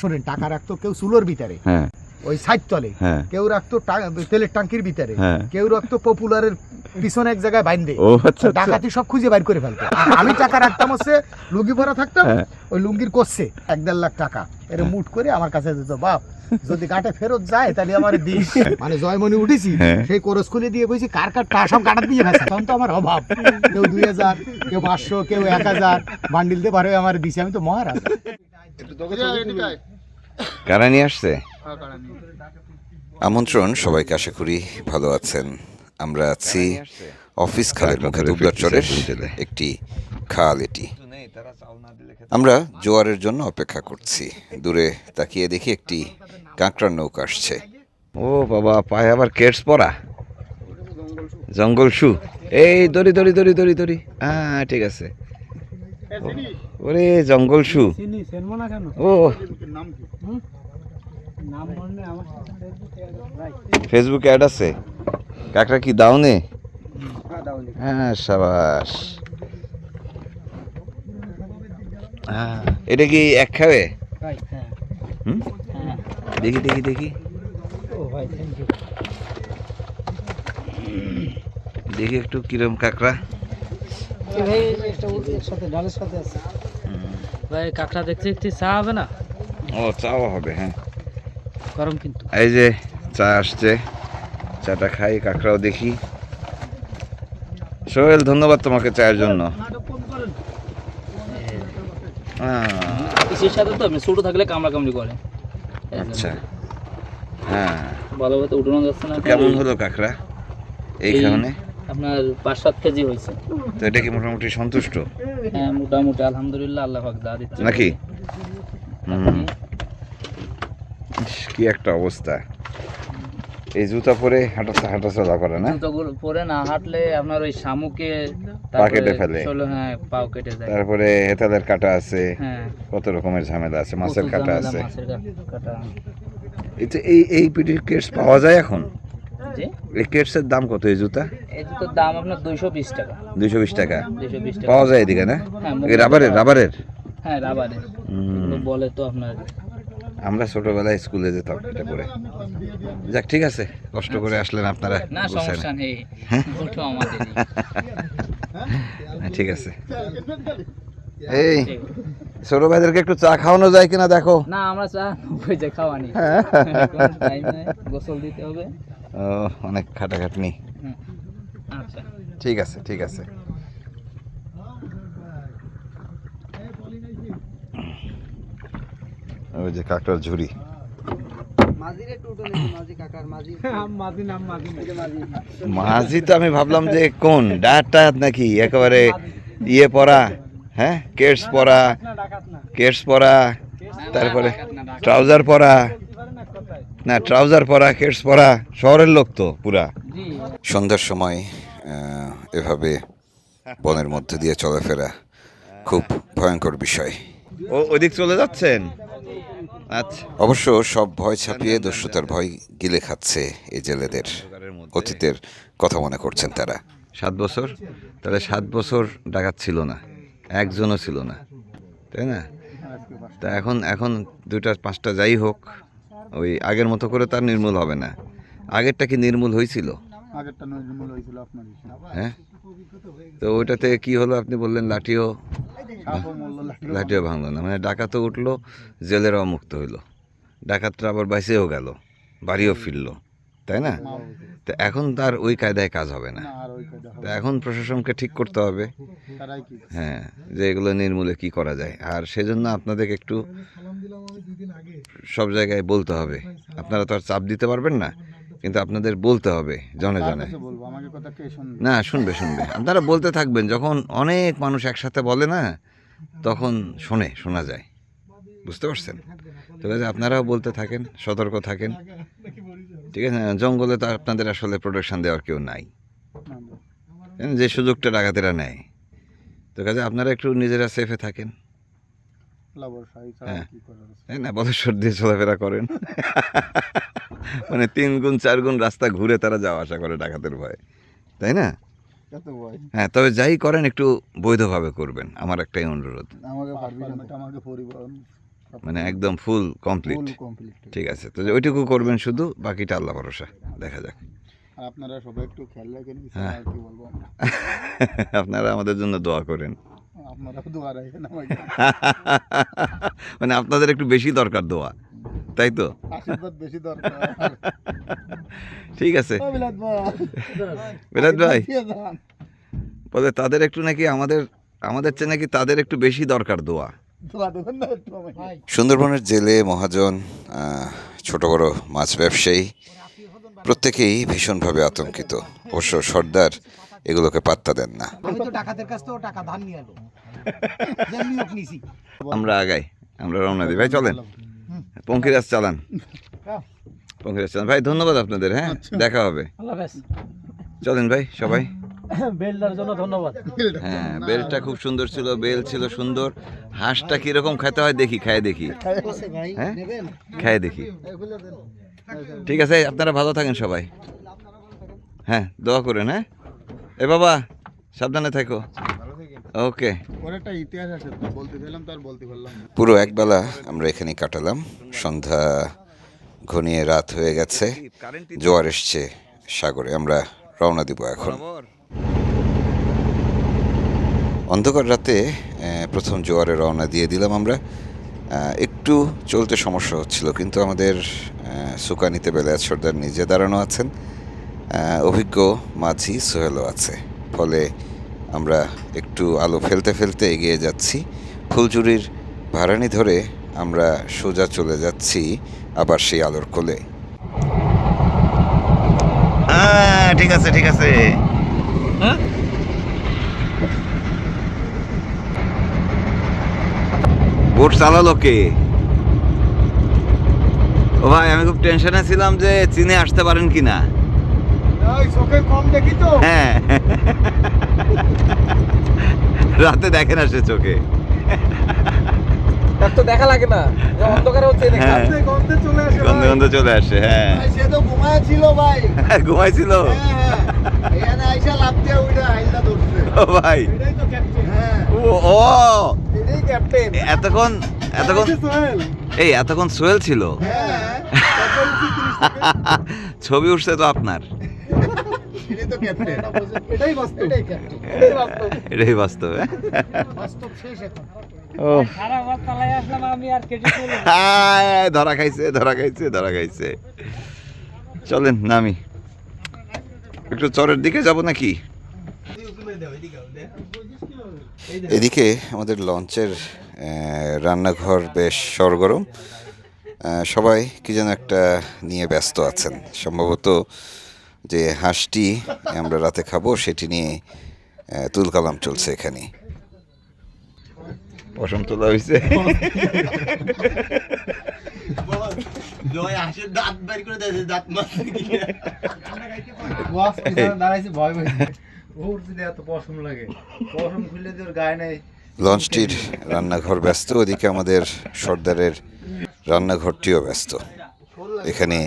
শোনেন টাকা রাখতো কেউ চুলোর ভিতরে হ্যাঁ। ওই সাইড তলে হ্যাঁ। কেউ রাখতো তেলের টাঙ্কির ভিতরে হ্যাঁ। কেউ রাখতো পপুলারের পিছনে এক জায়গায় বাইন্দে আচ্ছা আচ্ছা। ডাকাতি সব খুঁজে বাইর করে ফেলতো। আমি টাকা রাখতাম হচ্ছে লুঙ্গি পরা থাকতাম। ওই লুঙ্গির করছে এক দেড় লাখ টাকা এর মুট করে আমার কাছে দিত বাপ যদি কাটে ফেরত যায় তাহলে আমার দিস। মানে জয়মনি উঠেছি। সেই করস খুলে দিয়ে বলছি কার কার টা সব কাটা দিয়ে ফেলছে? তখন তো আমার অভাব কেউ দুই হাজার কেউ পাঁচশো কেউ এক হাজার বান্ডিল দিয়ে পারে আমার দিছে আমি তো মহারাজ। কারা নিয়ে আসছে? আমন্ত্রণ সবাইকে আশা করি ভালো আছেন। আমরা আছি অফিস খালের মুখে দুবলাচরের একটি খাল এটি। আমরা জোয়ারের জন্য অপেক্ষা করছি। দূরে তাকিয়ে দেখি একটি কাঁকড়ার নৌকা আসছে। ও বাবা পায়ে আবার কেটস পরা? জঙ্গল শু। এই দড়ি দড়ি দড়ি দড়ি দড়ি। হ্যাঁ ঠিক আছে। ওরে জঙ্গল শু ও। ফেসবুক অ্যাড আছে? কাকড়া কি দাও নে? হ্যাঁ সাবাস। হ্যাঁ, এটা কি এক খাবে? হ্যাঁ। হ্যাঁ। দেখি দেখি দেখি। দেখি একটু কিরম কাকড়া। ভাই একটা এর সাথে ডালের সাথে আছে। ভাই কাঁকড়া দেখতে দেখতে চা হবে না? ও চাও হবে হ্যাঁ। গরম কিন্তু। এই যে চা আসছে। চাটা খাই কাকড়াও দেখি। সোহেল ধন্যবাদ তোমাকে চায়ের জন্য। কিসের সাথে তো? ছোট থাকলে কামড়া কামড়ি করে। আচ্ছা। হ্যাঁ। ভালোভাবে তো উঠানো যাচ্ছে না। কেমন হলো কাঁকড়া? এই- কারণে? আপনার পাঁচ সাত কেজি হয়েছে। তো এটা কি মোটামুটি সন্তুষ্ট? হ্যাঁ মোটামুটি আলহামদুলিল্লাহ আল্লাহ পাক দা দিচ্ছে। নাকি। কি একটা অবস্থা। এই জুতা পরে হাঁটা হাঁটা চলা করে না? জুতোগুলো পরে না হাঁটলে আপনার ওই শামুকে কেটে ফেলে। হ্যাঁ পাও কেটে যায়। তারপরে হেতালের কাটা আছে হ্যাঁ। কত রকমের ঝামেলা আছে মাছের কাটা আছে। এই এই এই পিটির কেটস পাওয়া যায় এখন? এই কেটসের দাম কত এই জুতা? এই জুতোর দাম আপনার দুইশো বিশ টাকা। দুইশো বিশ টাকা? দুইশো বিশ টাকা। পাওয়া যায় এদিকে না? হ্যাঁ রাবারের রাবারের? হ্যাঁ রাবারের। বলে তো আপনার আমরা ছোটবেলায় স্কুলে যেতাম এটা পরে। যাক ঠিক আছে কষ্ট করে আসলেন আপনারা। হ্যাঁ, ঠিক আছে। এই ছোট ভাইদেরকে একটু চা খাওয়ানো যায় কিনা দেখো। না আমরা চা যে খাওয়ানি। গোসল দিতে হবে। ও অনেক খাটাখাটনি। আচ্ছা ঠিক আছে ঠিক আছে। ওই যে কাকটার ঝুড়ি। মাঝি তো আমি ভাবলাম যে কোন, ডাট নাকি? একেবারে ইয়ে পরা হ্যাঁ? কেটস পরা কেটস পরা, তারপরে ট্রাউজার পরা, না, ট্রাউজার পরা কেটস পরা, শহরের লোক তো পুরা। সন্ধ্যার সময় এভাবে বনের মধ্যে দিয়ে চলাফেরা খুব ভয়ঙ্কর বিষয়। ও ওদিক চলে যাচ্ছেন? আচ্ছা। অবশ্য সব ভয় ছাপিয়ে দস্যুতার ভয় গিলে খাচ্ছে এই জেলেদের। অতীতের কথা মনে করছেন তারা। সাত বছর? তাহলে সাত বছর ডাকাত ছিল না। একজনও ছিল না। তাই না? তা এখন এখন দুইটা পাঁচটা যাই হোক ওই আগের মতো করে তার নির্মূল হবে না। আগেরটা কি নির্মূল হয়েছিল আগেরটা নির্মূল হয়েছিল আপনার হ্যাঁ? তো ওইটাতে কি হলো? আপনি বললেন লাঠিও লাঠিও ভাঙলো। না। মানে ডাকাতও উঠল জেলেরাও মুক্ত হইল। ডাকাতরা আবার বাইসেও গেল বাড়িও ফিরলো তাই না? তো এখন তার ওই কায়দায় কাজ হবে না। তো এখন প্রশাসনকে ঠিক করতে হবে। হ্যাঁ যে এগুলো নির্মূলে কি করা যায়। আর সেজন্য আপনাদেরকে একটু সব জায়গায় বলতে হবে। আপনারা তো আর চাপ দিতে পারবেন না। কিন্তু আপনাদের বলতে হবে জনে জনে। না শুনবে শুনবে। আপনারা বলতে থাকবেন যখন অনেক মানুষ একসাথে বলে না তখন শোনে শোনা যায়। বুঝতে পারছেন? তো আপনারাও বলতে থাকেন সতর্ক থাকেন। ঠিক আছে? জঙ্গলে তো আপনাদের আসলে প্রোটেকশন দেওয়ার কেউ নাই। যে সুযোগটা ডাকাতেরা নেয়। তো কাজে আপনারা একটু নিজেরা সেফে থাকেন। হ্যাঁ। না বদস্বর দিয়ে চলাফেরা করেন। মানে তিন গুণ চার গুণ রাস্তা ঘুরে তারা যাওয়া আসা করে ডাকাতের ভয়ে। তাই না? হ্যাঁ তবে যাই করেন একটু বৈধভাবে করবেন আমার একটাই অনুরোধ। আমাকে আমাকে পরিবহন মানে একদম ফুল কমপ্লিট ঠিক আছে তো ওইটুকু করবেন শুধু বাকিটা আল্লাহ ভরসা দেখা যাক। আপনারা সবাই একটু খেয়াল রাখেন হ্যাঁ। আপনারা আমাদের জন্য দোয়া করেন। মানে আপনাদের একটু বেশি দরকার দোয়া তাই তো? বেশি দরকার। ঠিক আছে। বিলাত ভাই। বলে তাদের একটু নাকি আমাদের আমাদের চেয়ে নাকি তাদের একটু বেশি দরকার দোয়া। সুন্দরবনের জেলে মহাজন ছোট বড় মাছ ব্যবসায়ী প্রত্যেকেই ভীষণভাবে আতঙ্কিত। অবশ্য সর্দার এগুলোকে পাত্তা দেন না। আমরা আগাই আমরা রওনা দিই। ভাই চলেন। পঙ্খিরাজ চালান। হ্যাঁ। পঙ্খিরাজ চালান। ভাই ধন্যবাদ আপনাদের হ্যাঁ? দেখা হবে। চলেন ভাই সবাই। বেলটার জন্য ধন্যবাদ। হ্যাঁ বেলটা খুব সুন্দর ছিল বেল ছিল সুন্দর। হাঁসটা কীরকম খেতে হয় দেখি খায় দেখি। হ্যাঁ? খায় দেখি। ঠিক আছে আপনারা ভালো থাকেন সবাই। হ্যাঁ দোয়া করেন হ্যাঁ? এ বাবা সাবধানে থাকো। ওকে। ওর একটা ইতিহাস আছে বলতে চাইলাম তো আর বলতে পারলাম পুরো একবেলা আমরা এখানে কাটালাম। সন্ধ্যা ঘনিয়ে রাত হয়ে গেছে। জোয়ার এসছে সাগরে আমরা রওনা দিব এখন। অন্ধকার রাতে প্রথম জোয়ারে রওনা দিয়ে দিলাম আমরা। একটু চলতে সমস্যা হচ্ছিল কিন্তু আমাদের আহ, সুকানিতে বেলায়াত সর্দার নিজে দাঁড়ানো আছেন। অভিজ্ঞ মাঝি সোহেলও আছে। ফলে আমরা একটু আলো ফেলতে ফেলতে এগিয়ে যাচ্ছি। ফুলচুরির ভাড়ানি ধরে আমরা সোজা চলে যাচ্ছি আবার সেই আলোর কোলে। ঠিক আছে ঠিক আছে। হ্যাঁ? বোট চালালো কে? ও ভাই আমি খুব টেনশনে ছিলাম যে চীনে আসতে পারেন দেখি তো হ্যাঁ। রাতে দেখে না সে চোখে। তো দেখা লাগে না যে অন্ধকারে হচ্ছে হ্যাঁ। গন্ধে চলে আসে গন্ধে গন্ধে চলে আসে হ্যাঁ। সে তো ঘুমায় ছিল ভাই। ঘুমাইছিল হ্যাঁ হ্যাঁ। এখানে আইসা লাভ দিয়ে উইটা আইলটা ধরছে। ও ভাই। এটাই তো ক্যাপ্টেন হ্যাঁ। ও ও এটাই ক্যাপ্টেন এতক্ষণ এতক্ষণ সোহেল। এই এতক্ষণ সোহেল ছিল? হ্যাঁ। ছবি উঠছে তো আপনার। তো ক্যাপ্টেন এটাই বাস্তব। এটাই ক্যাপ্টেন এটাই বাস্তব। বাস্তব হ্যাঁ? বাস্তব শেষ এখন। ও। সারা মাস চালাই আসলাম আমি আর কেটে চলে হায়, ধরা খাইছে ধরা খাইছে ধরা খাইছে। চলেন নামি। একটু চরের দিকে যাব নাকি? এদিকে আমাদের লঞ্চের রান্নাঘর বেশ সরগরম। সবাই কি যেন একটা নিয়ে ব্যস্ত আছেন। সম্ভবত যে হাঁসটি আমরা রাতে খাব সেটি নিয়ে তুলকালাম চলছে এখানে। পশম তোলা হয়েছে লঞ্চটির রান্নাঘর ব্যস্ত ওদিকে আমাদের সর্দারের রান্নাঘরটিও ব্যস্ত। এখানে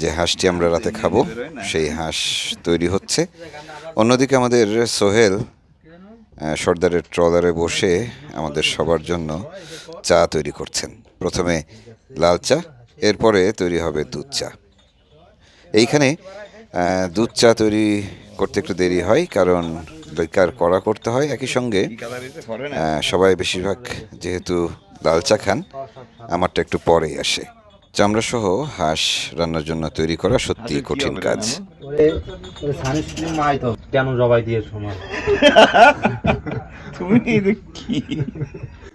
যে হাঁসটি আমরা রাতে খাব, সেই হাঁস তৈরি হচ্ছে। অন্যদিকে আমাদের সোহেল সর্দারের ট্রলারে বসে আমাদের সবার জন্য চা তৈরি করছেন। প্রথমে লাল চা, এরপরে তৈরি হবে দুধ চা। এইখানে দুধ চা তৈরি করতে একটু দেরি হয়, কারণ বেকার কড়া করতে হয়। একই সঙ্গে সবাই বেশিরভাগ যেহেতু লাল চা খান, আমারটা একটু পরেই আসে। চামড়া সহ হাঁস রান্নার জন্য তৈরি করা সত্যি কঠিন কাজ। কেন জবাই দিয়ে সময়?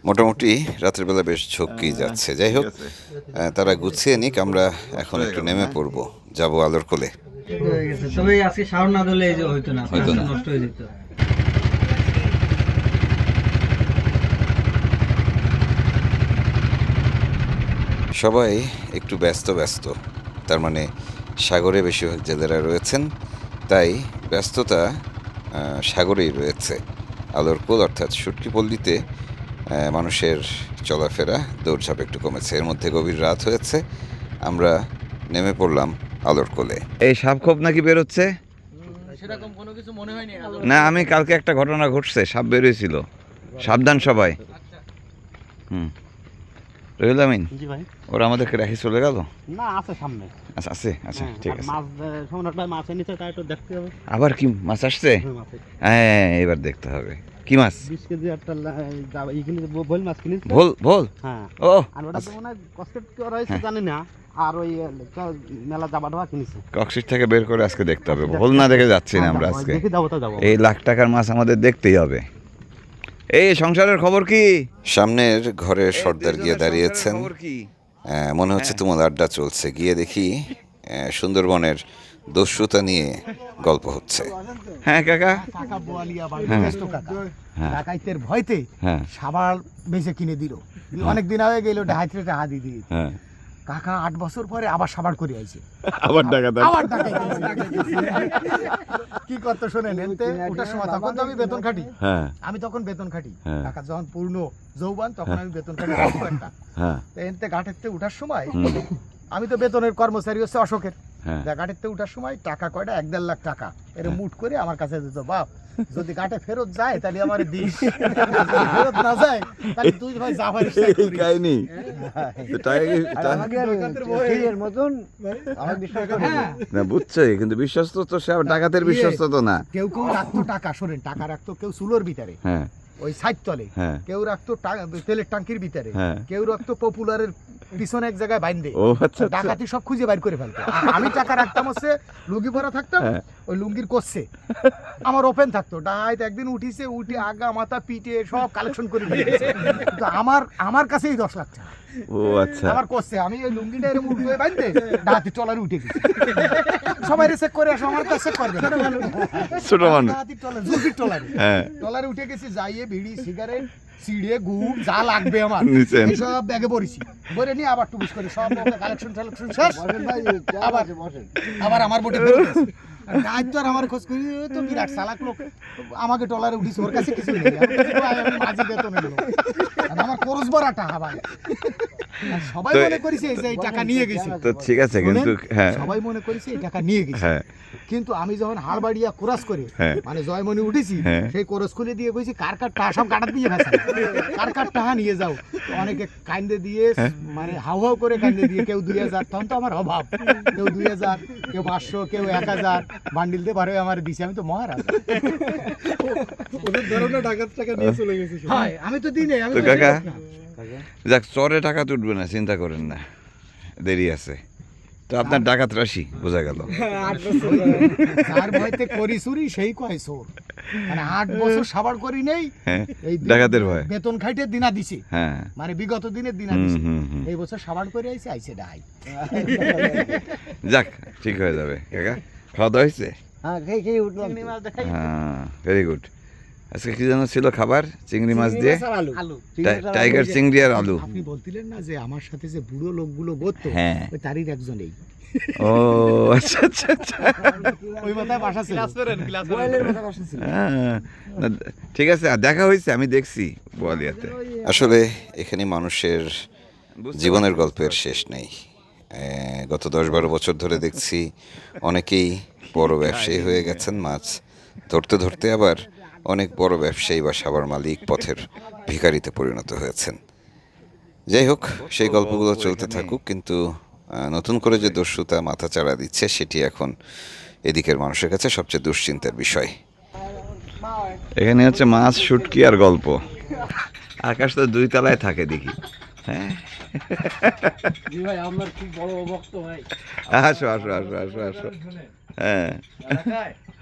মোটামুটি রাতের বেলা বেশ ঝক্কি যাচ্ছে। যাই হোক তারা গুছিয়ে নিক আমরা এখন একটু নেমে পড়ব যাব আলোর কোলে। তবে আজকে সাউন্ড না দিলে হইতো না হইতো না। নষ্ট হয়ে যেত। সবাই একটু ব্যস্ত ব্যস্ত। তার মানে সাগরে বেশিরভাগ জেলেরা রয়েছেন তাই ব্যস্ততা সাগরেই রয়েছে। আলোর কোল অর্থাৎ সুটকি পল্লীতে মানুষের চলাফেরা দৌড়ঝাঁপ একটু কমেছে। এর মধ্যে গভীর রাত হয়েছে আমরা নেমে পড়লাম আলোর কোলে। এই সাপখোপ নাকি বেরোচ্ছে? সেরকম কোনো কিছু মনে হয়নি না আমি কালকে একটা ঘটনা ঘটছে সাপ বেরিয়েছিল। সাবধান সবাই। হুম। আমিন? জি ভাই। ওরা আমাদেরকে রেখে চলে গেল? না আছে সামনে। আচ্ছা আছে আচ্ছা হ্যাঁ, ঠিক আছে। মাছ সম্রাট ভাই মাছ এনেছে তাই একটু দেখতে হবে। আবার কি মাছ আসছে? হ্যাঁ, আছে। হ্যাঁ এবার দেখতে হবে। কি মাছ? বিশ কেজি একটা লা- যা- ই কিনেছে, ব- মাছ কিনেছে ভোল ভোল? হ্যাঁ। ও আর ওটা তো মনে হয় কষ্টের কি ওরা হয়েছে জানি না। আর ওই মেলা জাবা টাবা কিনেছে। কক্সিট থেকে বের করে আজকে দেখতে হবে। ভোল না দেখে যাচ্ছি না আমরা হ্যাঁ, আজকে। দেখে যাব তো যাব। এই লাখ টাকার মাছ আমাদের দেখতেই হবে। এই সংসারের খবর কি? সামনের ঘরে সর্দার গিয়ে দাঁড়িয়েছেন। মনে হচ্ছে তোমার আড্ডা চলছে। গিয়ে দেখি সুন্দরবনের দস্যুতা নিয়ে গল্প হচ্ছে। হ্যাঁ কাকা। কাকা বোয়ালিয়া বাড়ি হ্যাঁ। কাকা। হ্যাঁ। ডাকাইতের ভয়তে হ্যাঁ। সাবাল বেঁচে কিনে দিল। অনেক দিন আগে গেল হাতে টাকা দিয়ে দিয়ে হ্যাঁ। কাকা আট বছর পরে আবার সাবার করে আইছে। আবার টাকা দাও আবার টাকা কি করতে শোনেন নেনতে ওটার সময় তখন তো আমি বেতন খাটি। হ্যাঁ। আমি তখন বেতন খাটি। হ্যাঁ। কাকা যখন পূর্ণ যৌবন তখন আমি বেতন খাটি একটা। হ্যাঁ। তো এনতে ঘাটের ওঠার সময় আমি তো বেতনের কর্মচারী হচ্ছে অশোকের। হ্যাঁ। তা ঘাটের উঠার সময় টাকা কয়টা? এক দেড় লাখ টাকা। এর মুট করে আমার কাছে দিত বাপ যদি ঘাটে ফেরত যায় তাহলে আমার দিস। ফেরত না যায় তাহলে তুই ভাই যা পারিস। কাহিনি। তো টাকা কি টা- হ্যাঁ, না বুঝছই কিন্তু বিশ্বস্ত তো সে ডাকাতের বিশ্বস্ত তো না। কেউ কেউ রাখতো টাকা শোনেন টাকা রাখতো কেউ চুলোর ভিতরে। হ্যাঁ। ওই সাইড তলে হ্যাঁ। কেউ রাখতো তেলের টাঙ্কির ভিতরে। হ্যাঁ। কেউ রাখতো পপুলারের পিছনে এক জায়গায় বাইন্দে। আচ্ছা আচ্ছা। ডাকাতি সব খুঁজে বাইর করে ফেলতো। আমি টাকা রাখতাম হচ্ছে লুঙ্গি ভরা থাকতাম হ্যাঁ। ওই লুঙ্গির করছে আমার ওপেন থাকতো। ডাইত একদিন উঠিছে উঠে আগা মাথা পিঠে সব কালেকশন করে দিয়েছে। কিন্তু আমার আমার কাছেই দশ লাখ টাকা। ও আচ্ছা। আমার করছে আমি ওই লুঙ্গিটা এরকম উল্টো ডাহাতি টলারে উঠে গেছি। সবাই চেক করে আসো আমার কাছে করবে ছোট মানুষ। টলারে টলারে উঠে গেছি যাইয়ে বিড়ি সিগারেট সিঁড়ে গুড় যা লাগবে আমার। সব ব্যাগে পড়েছি বলে নিয়ে আবার টুকুস করে সব কালেকশন টালেকশন শেষ। আবার আবার আমার বোটে এসেছি। আর আমার খোঁজ করি তো বিরাট চালাক লোক। আমাকে টলারে উঠিস ওর কাছে কিছু নেই। আমি মাঝি বেতন এলো আমার খরচ ভরা টাকা ভাই। সবাই মনে করেছে যে এই টাকা নিয়ে গেছি। তো ঠিক আছে কিন্তু হ্যাঁ। সবাই মনে করেছে এই টাকা নিয়ে গেছি। হ্যাঁ। কিন্তু আমি যখন হাড় বাড়িয়া কোরাস করে হ্যাঁ। মানে জয়মণি উঠেছি। সেই কোরস খুলে দিয়ে কইছি কার কার টাকা সব কাটা দিয়ে গেছে কার কার টাকা নিয়ে যাও? অনেকে কান্দে দিয়ে। মানে হাউ হাউ করে কান্দে দিয়ে কেউ দুই হাজার তখন তো আমার অভাব। কেউ দুই হাজার কেউ পাঁচশো কেউ এক হাজার বান্ডিল দিয়ে পারে আমার দিছি আমি তো মহারাজ। হয় আমি তো দিনে আমি তো কাকা যাক চরে টাকা তুটবে না চিন্তা করেন না দেরি আছে। তো আপনার ডাকাত রাশি বোঝা গেল। যার ভয়তে করি চুরি সেই কয় চোর। মানে আট বছর সাবার করি নেই হ্যাঁ এই ডাকাতের ভয়। বেতন খাইতে দিনা দিছে। হ্যাঁ। মানে বিগত দিনের দিনা দিছে। এই বছর সাবান করে আইছে আইছে ডাই। যাক ঠিক হয়ে যাবে কাকা। খাওয়া দাওয়া হয়েছে? হ্যাঁ হ্যাঁ ভেরি গুড আজকে কি যেন ছিল খাবার? চিংড়ি মাছ দিয়ে? টাইগার চিংড়ি আর আলু। আপনি বলতিলেন না যে আমার সাথে যে বুড়ো লোকগুলো গড়তো হ্যাঁ। ওই তারই একজনেই ও আচ্ছা আচ্ছা আচ্ছা। ওই মাথায় বাসা ছিল। হ্যাঁ, ঠিক আছে আর দেখা হয়েছে আমি দেখছি বোয়ালিয়াতে। আসলে এখানে মানুষের জীবনের গল্পের শেষ নেই। গত দশ বারো বছর ধরে দেখছি অনেকেই বড় ব্যবসায়ী হয়ে গেছেন মাছ। ধরতে ধরতে আবার অনেক বড় ব্যবসায়ী বা সাবার মালিক পথের ভিখারিতে পরিণত হয়েছেন। যাই হোক, সেই গল্পগুলো চলতে থাকুক, কিন্তু নতুন করে যে দস্যুতা মাথা চাড়া দিচ্ছে, সেটি এখন এদিকের মানুষের কাছে সবচেয়ে দুশ্চিন্তার বিষয়। এখানে হচ্ছে মাছ, শুটকি আর গল্প। আকাশ তো দুই তলায় থাকে দেখি। হ্যাঁ? ভাই আপনার খুব বড় ভক্ত ভাই? আসো আসো আসো আসো আসো। হ্যাঁ।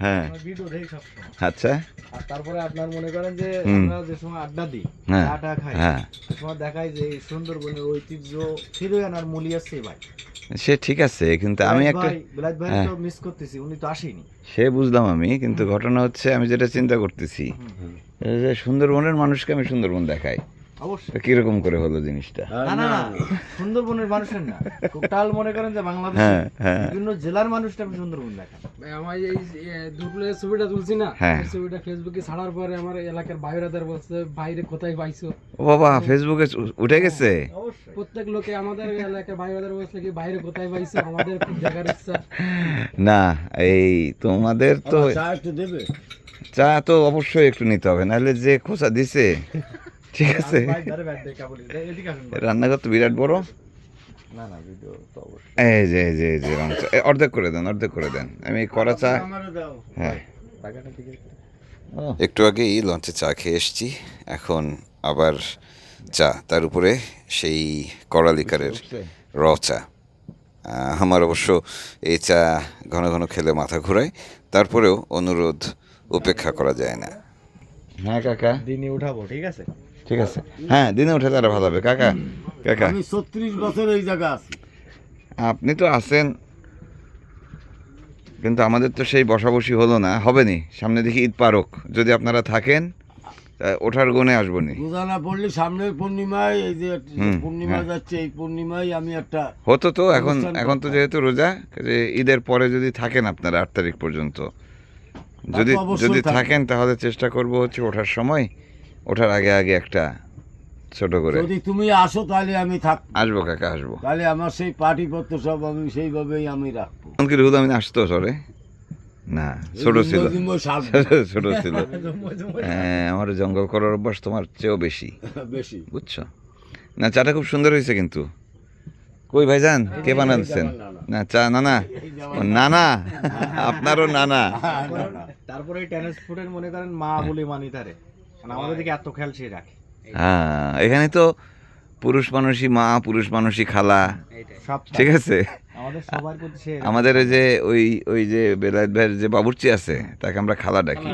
হ্যাঁ। ভিডিও দেখি সবসময় আচ্ছা। আর তারপরে আপনার মনে করেন যে আমরা যে সময় আড্ডা দিই হ্যাঁ চা টা খাই হ্যাঁ। সে সময় দেখাই যে এই সুন্দরবনের ঐতিহ্য ফিরে আনার মূল্য আছে ভাই। সে ঠিক আছে কিন্তু আমি একটা ভাই হ্যাঁ। মিস করতেছি উনি তো আসেনি। সে বুঝলাম আমি কিন্তু ঘটনা হচ্ছে আমি যেটা চিন্তা করতেছি যে সুন্দরবনের মানুষকে আমি সুন্দরবন দেখাই। অবশ্যই। কীরকম করে হলো জিনিসটা? না না না সুন্দরবনের মানুষের না। টোটাল মনে করেন যে বাংলাদেশ হ্যাঁ হ্যাঁ। বিভিন্ন জেলার মানুষটা সুন্দরবন দেখান। আমার এই দুপুরে ছবিটা তুলছি না? হ্যাঁ। ছবিটা ফেসবুকে ছাড়ার পরে আমার এলাকার বাইরেদার বলছে বাইরে কোথায় পাইছো? ও বাবা ফেসবুকে উঠে গেছে? অবশ্যই। প্রত্যেক লোকে আমাদের এলাকার বাইরেদার বলছে কি বাইরে কোথায় পাইছো? আমাদের খুব দেখার ইচ্ছা। না এই তোমাদের তো চা একটু দেবে? চা তো অবশ্যই একটু নিতে হবে নাহলে যে খোঁচা দিছে ঠিক আছে। রান্নাঘর তো বিরাট বড়। এই যে এই যে এই যে রং চা। এ, অর্ধেক করে দেন অর্ধেক করে দেন। আমি করা চা হ্যাঁ। একটু। আগেই লঞ্চে চা খেয়ে এসেছি। এখন আবার চা। তার উপরে সেই করালিকারের র চা। আমার অবশ্য এই চা ঘন ঘন খেলে মাথা ঘোরায়। তারপরেও অনুরোধ উপেক্ষা করা যায় না। হ্যাঁ কাকা। দিনে উঠাবো ঠিক আছে? ঠিক আছে? হ্যাঁ দিনে উঠে তারা ভালো হবে। কাকা কাকা। আমি ছত্রিশ বছর এই জায়গা আছি। আপনি তো আছেন কিন্তু আমাদের তো সেই বসাবসি হলো না। হবে নি? সামনে দেখি ঈদ পারক। যদি আপনারা থাকেন ওঠার গুণে আসব নি। রোজা না পড়লে সামনের পূর্ণিমায় এই যে পূর্ণিমা। যাচ্ছে এই পূর্ণিমায় আমি একটা হতো তো এখন এখন তো যেহেতু রোজা যে ঈদের পরে যদি থাকেন আপনারা আট তারিখ পর্যন্ত। যদি যদি থাকেন তাহলে চেষ্টা করব হচ্ছে ওঠার সময়। ওঠার আগে আগে একটা ছোট করে। যদি তুমি আসো তাহলে আমি থাক আসব কাকা আসব। তাহলে আমার সেই পার্টি পত্র সব আমি সেইভাবেই আমি রাখব। এমনকি রুহুল আমিন আসতো সরে না ছোট ছিল। ছোট ছিল। হ্যাঁ আমার জঙ্গল করার অভ্যাস তোমার চেয়েও বেশি। বেশি। বুঝছ? না চাটা খুব সুন্দর হয়েছে কিন্তু। কই ভাইজান? কে বানাচ্ছেন না চা না না না না আপনারও না না তারপরে টেনিস ফুটের মনে করেন মা বলে মানি তারে। আমাদের দিকে এত খেয়াল সে রাখে। হ্যাঁ এখানে তো পুরুষ মানুষই মা পুরুষ মানুষই খালা। ঠিক আছে? আমাদের সবার প্রতি সে আমাদের ওই যে ওই ওই যে বেলায়েত ভাইয়ের যে বাবুর্চি আছে তাকে আমরা খালা ডাকি।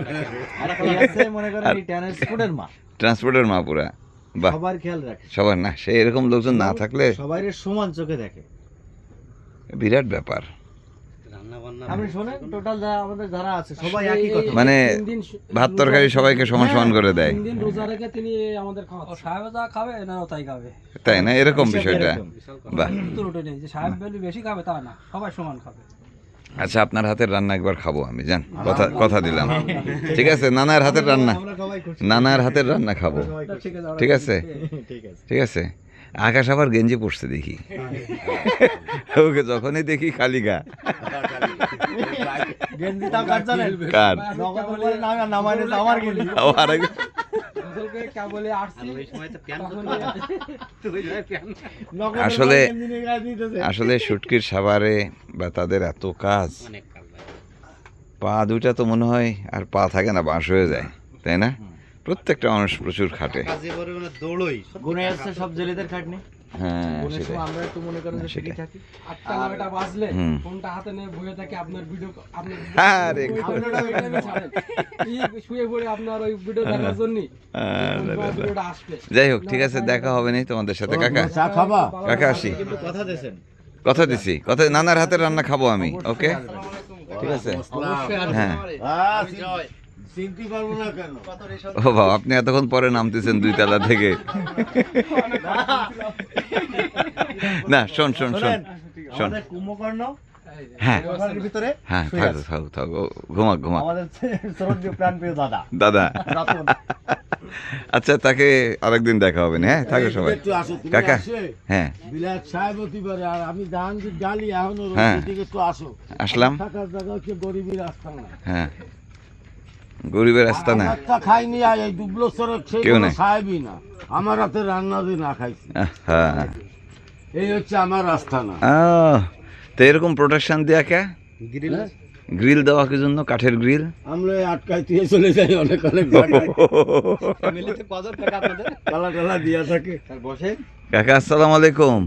মনে ট্রান্সপোর্টের মা। পুরা। সবার খেয়াল রাখে। সবার না সে এরকম লোকজন না থাকলে সবাই সমান চোখে দেখে। বিরাট ব্যাপার। আপনি শোনেন টোটাল যারা আমাদের যারা আছে সবাই একই কথা। মানে ভাত তরকারি সবাইকে সমান সমান করে দেয়। তিন দিন রোজা রেখে তিনি আমাদের খাওয়া সাহেব যা খাবে এনারাও তাই খাবে। তাই না? এরকম বিষয়টা। বাহ। নেই যে সাহেব বেলি বেশি খাবে তা না সবাই সমান খাবে। আচ্ছা আপনার হাতের রান্না একবার খাব আমি জান? কথা কথা দিলাম। ঠিক আছে নানার হাতের রান্না। আমরা সবাই খুশি। নানার হাতের রান্না খাব। ঠিক আছে ঠিক আছে। ঠিক আছে? আকাশ আবার গেঞ্জি পড়ছে দেখি। ওকে যখনই দেখি খালি গা। গেঞ্জি তাও কাজ জানেন? কার? নগদ বলে না নামাই আমার গেঞ্জি। আবার এক- আসলকে কা বলে আসছি। আসলে আসলে শুটকির সাবারে বা তাদের এত কাজ। পা দুটা তো মনে হয় আর পা থাকে না বাঁশ হয়ে যায় তাই না? প্রত্যেকটা মানুষ প্রচুর খাটে। গুনে আসছে সব জেলেদের খাটনি। হ্যাঁ সেটাই। আমরা একটু মনে করেন যে ফ্রি থাকি। আটটা নয়টা বাজলে ফোনটা হাতে নিয়ে বসে থাকে আপনার ভিডিও আপনার আরে ভিডিওটা ওই টাইমে ছাড়েন। এই শুয়ে পড়ে আপনার ওই ভিডিও দেখার জন্য যাই হোক ঠিক আছে দেখা হবে নি তোমাদের সাথে। কাকা চা খাবা? কাকা আসি। কথা দিয়েছেন? কথা দিছি। কথা নানার হাতের রান্না খাব আমি ওকে ঠিক আছে? হ্যাঁ, চিনতে পারব না কেন? ও বাবা আপনি এতক্ষণ পরে নামতেছেন দুই তলা থেকে। না শোন শোন শোন শোন। কুম্ভকর্ণ হ্যাঁ। ভিতরে হ্যাঁ থাকো থাকো থাকো ঘুমা ঘুমা আমাদের শ্রদ্ধেয় প্রাণপ্রিয় দাদা। দাদা। আচ্ছা তাকে আরেকদিন দেখা হবে না হ্যাঁ? থাকো সবাই। কাকা হ্যাঁ। বিলাত সাহেব আর আমি ডালি এখনও হ্যাঁ। আসলাম। থাকার জায়গা হচ্ছে গরিবের হ্যাঁ। গরিবের রাস্তা না। আমারটা খাইনি আর এই দুবলো সেই কেউ নাই। সাহেবই না। আমার হাতে রান্না দিয়ে না খাইছি। হ্যাঁ এই হচ্ছে আমার রাস্তা না। আহ, তো এরকম প্রোটেকশন দেয়া কে? গ্রিল গ্রিল দেওয়া কি জন্য? কাঠের গ্রিল আমরা আটকাই দিয়ে চলে যাই অনেক অনেক তালা টালা দিয়া থাকে। বসে কাকা আসসালামু আলাইকুম।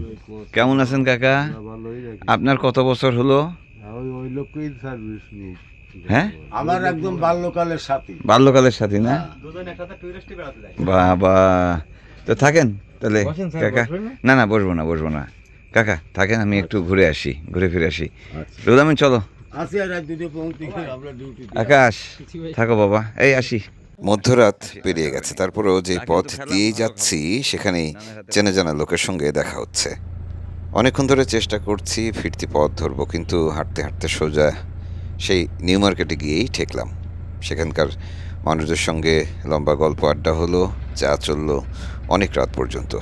কেমন আছেন কাকা? আপনার কত বছর হলো? ওই ওই লোকই সার্ভিস নিই হ্যাঁ? আমার একদম বাল্যকালের সাথী। বাল্যকালের সাথী না? যায়। বাবা তো থাকেন তাহলে? কাকা? না? না বসবো না বসবো না। কাকা থাকেন আমি একটু ঘুরে আসি ঘুরে ফিরে আসি। আচ্ছা। রুদামিন চলো। আকাশ থাকো বাবা। এই আসি। মধ্যরাত পেরিয়ে গেছে তারপরেও যে পথ দিয়ে যাচ্ছি সেখানেই চেনা জানা লোকের সঙ্গে দেখা হচ্ছে। অনেকক্ষণ ধরে চেষ্টা করছি ফিরতি পথ ধরবো কিন্তু হাঁটতে হাঁটতে সোজা সেই নিউ মার্কেটে গিয়েই ঠেকলাম। সেখানকার মানুষদের সঙ্গে লম্বা গল্প আড্ডা হলো, চা চলল অনেক রাত পর্যন্ত।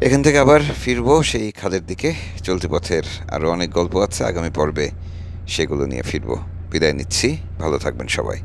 এখান থেকে আবার ফিরব সেই খাদের দিকে। চলতি পথের আরও অনেক গল্প আছে, আগামী পর্বে সেগুলো নিয়ে ফিরব। বিদায় নিচ্ছি, ভালো থাকবেন সবাই।